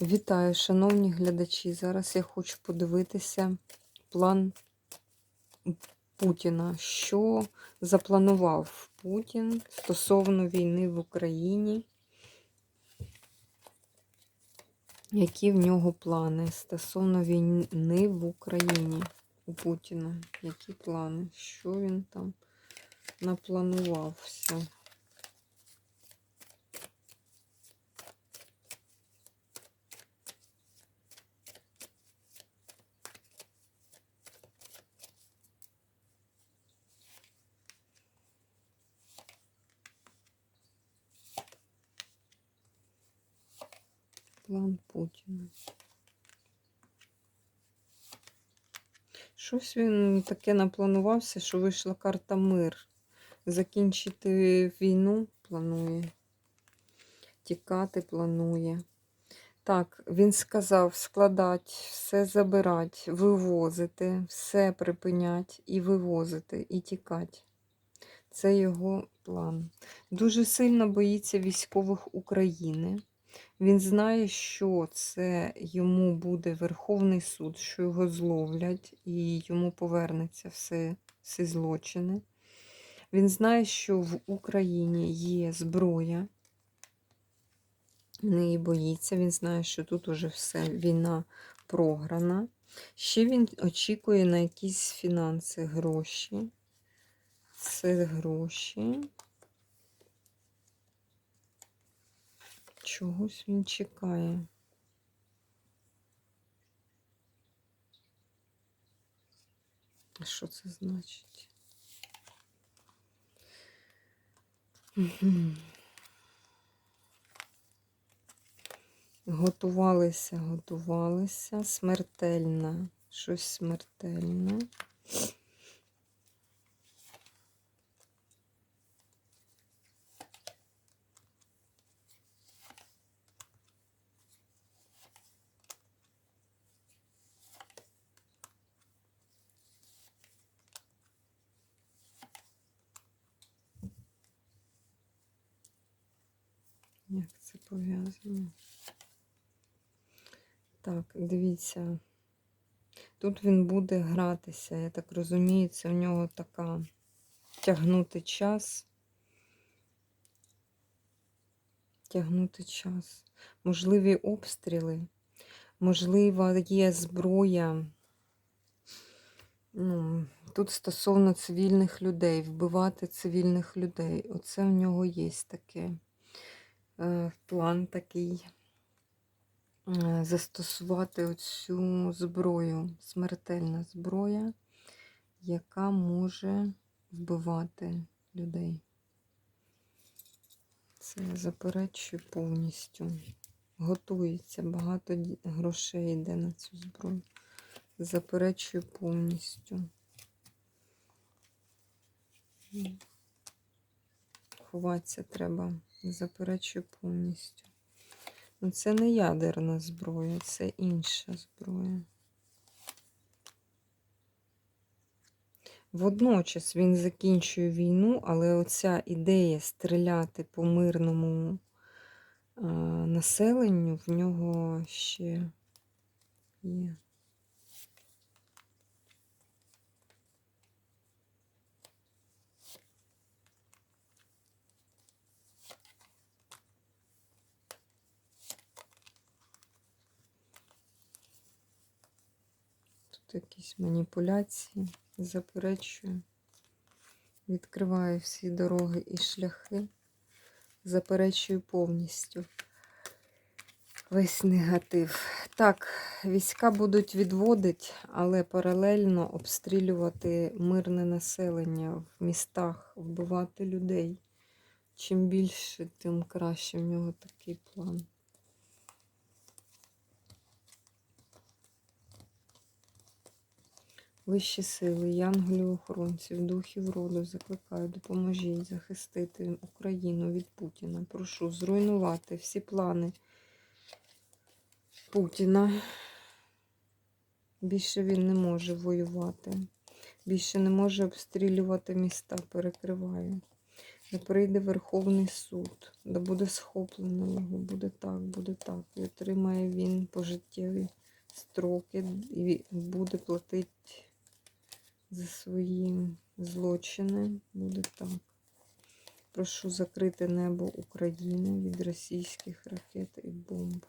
Вітаю, шановні глядачі. Зараз я хочу подивитися план Путіна. Що запланував Путін стосовно війни в Україні? Які в нього плани стосовно війни в Україні у Путіна? Які плани? Що він там напланував все? План Путіна. Щось він таке напланувався, що вийшла карта мир. Закінчити війну планує. Тікати планує. Так, він сказав складати, все забирати, вивозити, все припиняти і вивозити, і тікати. Це його план. Дуже сильно боїться військових України. Він знає, що це йому буде Верховний суд, що його зловлять і йому повернеться все, всі злочини. Він знає, що в Україні є зброя, неї боїться. Він знає, що тут уже все, війна програна. Ще він очікує на якісь фінанси, гроші. Це гроші. Чогось він чекає. А що це значить? Готувалися, готувалися. Смертельна. Щось смертельне. Як це пов'язано? Так, дивіться. Тут він буде гратися, я так розумію, це в нього така тягнути час. Тягнути час. Можливі обстріли, можливо, є зброя. Ну, Тут стосовно цивільних людей, вбивати цивільних людей. Оце в нього є таке. Е, план такий е, застосувати оцю зброю, смертельна зброя, яка може вбивати людей. Це заперечую повністю. Готується, багато грошей йде на цю зброю. Заперечую повністю. Ховатися треба. Заперечую повністю. Ну, Це не ядерна зброя, це інша зброя. Водночас він закінчує війну, але оця ідея стріляти по мирному населенню в нього ще є. Якісь маніпуляції, заперечую, відкриваю всі дороги і шляхи, заперечую повністю весь негатив. Так, війська будуть відводити, але паралельно обстрілювати мирне населення в містах, вбивати людей. Чим більше, тим краще в нього такий план. Вищі сили, янголів охоронців, духів роду закликаю, допоможіть захистити Україну від Путіна. Прошу зруйнувати всі плани Путіна. Більше він не може воювати. Більше не може обстрілювати міста, перекриваю. Да прийде Верховний суд, да буде схоплено його, буде так, буде так. І отримає він пожиттєві строки і буде платити за свої злочини. Буде так. Прошу закрити небо України від російських ракет і бомб.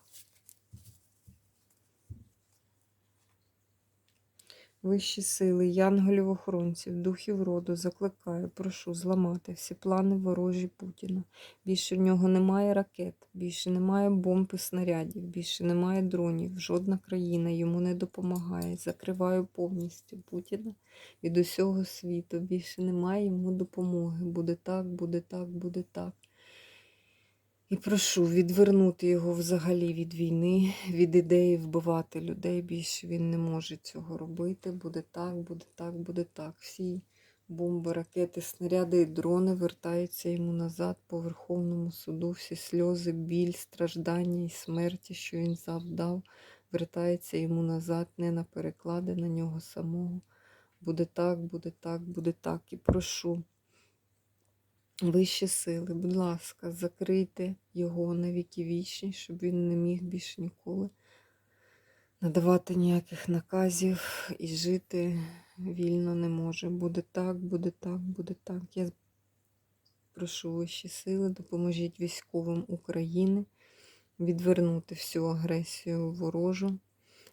Вищі сили, янголів-охоронців, духів роду закликаю, прошу зламати всі плани ворожі Путіна. Більше в нього немає ракет, більше немає бомб і снарядів, більше немає дронів. Жодна країна йому не допомагає. Закриваю повністю Путіна від усього світу. Більше немає йому допомоги. Буде так, буде так, буде так. І прошу відвернути його взагалі від війни, від ідеї вбивати людей. Більше він не може цього робити. Буде так, буде так, буде так. Всі бомби, ракети, снаряди і дрони вертаються йому назад по Верховному суду. Всі сльози, біль, страждання і смерті, що він завдав, вертається йому назад, не на переклади на нього самого. Буде так, буде так, буде так. І прошу. Вищі сили, будь ласка, закрийте його на віки вічні, щоб він не міг більше ніколи надавати ніяких наказів і жити вільно не може. Буде так, буде так, буде так. Я прошу вищі сили, допоможіть військовим України відвернути всю агресію ворожу,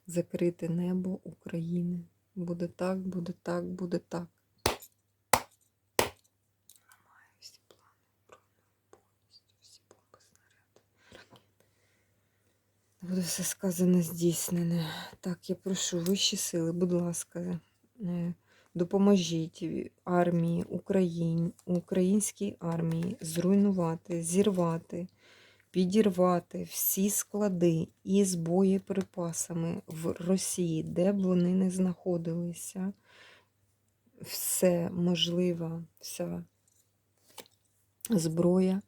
закрити небо України. Буде так, буде так, буде так. Ламаю всі плани, броню повністю, всі бомби, снаряди, ракети. Буде все сказане, здійснене. Так, я прошу вищі сили, будь ласка, е, допоможіть армії Україн, українській армії зруйнувати, зірвати, підірвати всі склади із боєприпасами в Росії, де б вони не знаходилися. Все можлива, вся зброя.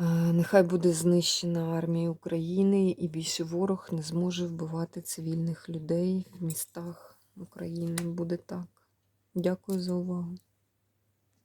Е, Нехай буде знищена армія України і більше ворог не зможе вбивати цивільних людей в містах України. Буде так. Дякую за увагу.